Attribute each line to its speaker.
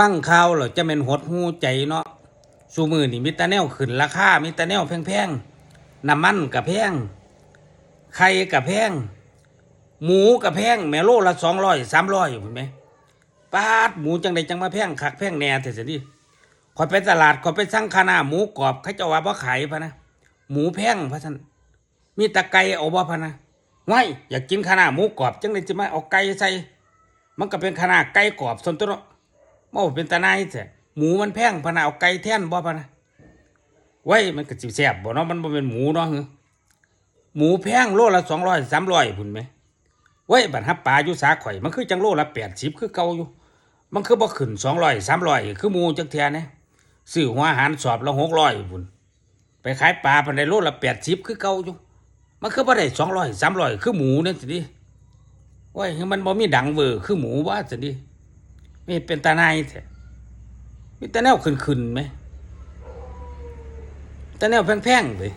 Speaker 1: ฟังข่าวเหรอจะเป็นหดหูใจเนาะสูมือนี่มีแตาแนวขึ้นราคามีแตาแนวแพงๆน้ำมันกับแพงไข่กับแพง หมูกับแพงแม่โลละสองร้อยสามร้อยเห็นไหมปาดหมูจังใดจังมาแพงคักแพงแหน่แต่สิดิคอไปตลาดคอไปสั่งคานาหมูกรอบเขาเจะว่าบ่ขายพะนะหมูแพงพะท่านมีตะไก่เอาบ่พะนะไว้อยากกินคานาหมูกรอบจังเลยจะมาเอาไก่ใส่ มันก็เป็นขนาไก่กรอบส่วนตัวเนาะ มันบ่เป็นตาหนแต่หมูมันแพงพนะเอาไก่แท่นบ่พนะไว้มันก็สิแซ่บบ่เนาะมันบ่เป็นหมูเนาะหหมูแพงโลละสองร้อยสามร้อยพุ่นไหมไว้บัดฮับปลาอยู่สาข่อย มันคือจังโลละแปดสิบคือเก่าอยู่ มันคือบ่ขึ้นสองร้อยสามร้อยคือหมูจักเทียเนี่ยซื้อหัวอาหารสอบละหกร้อยพุ่นไปขายปลาพันได้โลละแปดสิบคือเก่าอยู่ มันคือบ่ได้สองร้อยสามร้อยคือหมูเนี่ยสิดิโอ้ยมันบ่มีดังเวอร์คือหมูว่าสิดิ ไม่เป็นตาในแท้มีตาแนวขึ้นๆไหมตาแนวแพงๆเลย